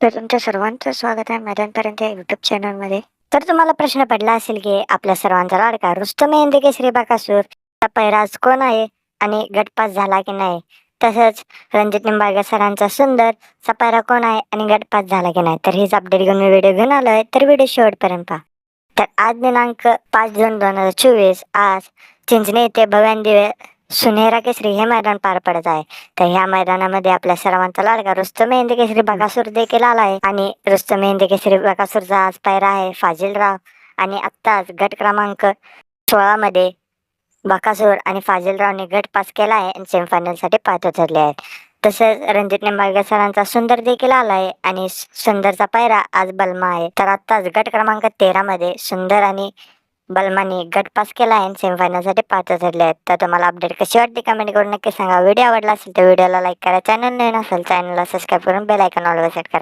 तर तुमच्या सर्वांचं स्वागत आहे मॅडम पर्यंत युट्यूब चॅनलमध्ये तर तुम्हाला प्रश्न पडला असेल की आपल्या सर्वांचा लाडका रुस्तम हिंदी केसरी बाकासूर चा पैराज कोण आहे आणि गटपास झाला की नाही? तसंच रणजित निंबाळकर सरांचा सुंदर सपायरा कोण आहे आणि गटपास झाला की नाही? तर हेच अपडेट घेऊन मी व्हिडिओ घेऊन आलो आहे तर व्हिडिओ शेवटपर्यंत पहा. तर आज दिनांक पाच जून दोन हजार चोवीस आज चिंचणे येथे भव्यान दिवे सुनेहरा केसरी हे मैदान पार पडत आहे. तर ह्या मैदानामध्ये आपल्या सर्वांचा लाडका रुस्तम हिंदी केसरी बकासूर देखील आला आहे. आणि रुस्तम हिंदी केसरी बकासूरचा आज पायरा आहे फाजिलराव. आणि आत्ताच गट क्रमांक सोळा मध्ये बकासूर आणि फाजिलरावने गट पास केला आहे आणि सेमीफायनलसाठी पात्र ठरले आहेत. तसेच रणजित निंबाळकर सरांचा सुंदर देखील आला आहे आणि सुंदरचा पायरा आज बलमा आहे. तर आत्ताच गट क्रमांक तेरा मध्ये सुंदर आणि बलमाने गट पास केला आहे आणि सेमीफायनलसाठी पात्र ठरले आहेत. तर तुम्हाला अपडेट कशी वाटते कमेंट करून नक्की सांगा. व्हिडिओ आवडला असेल तर व्हिडिओला लाईक करा. चॅनल नवीन असेल चॅनलला सबस्क्राईब करून बेल आयकॉन ऑलवर सेट करा.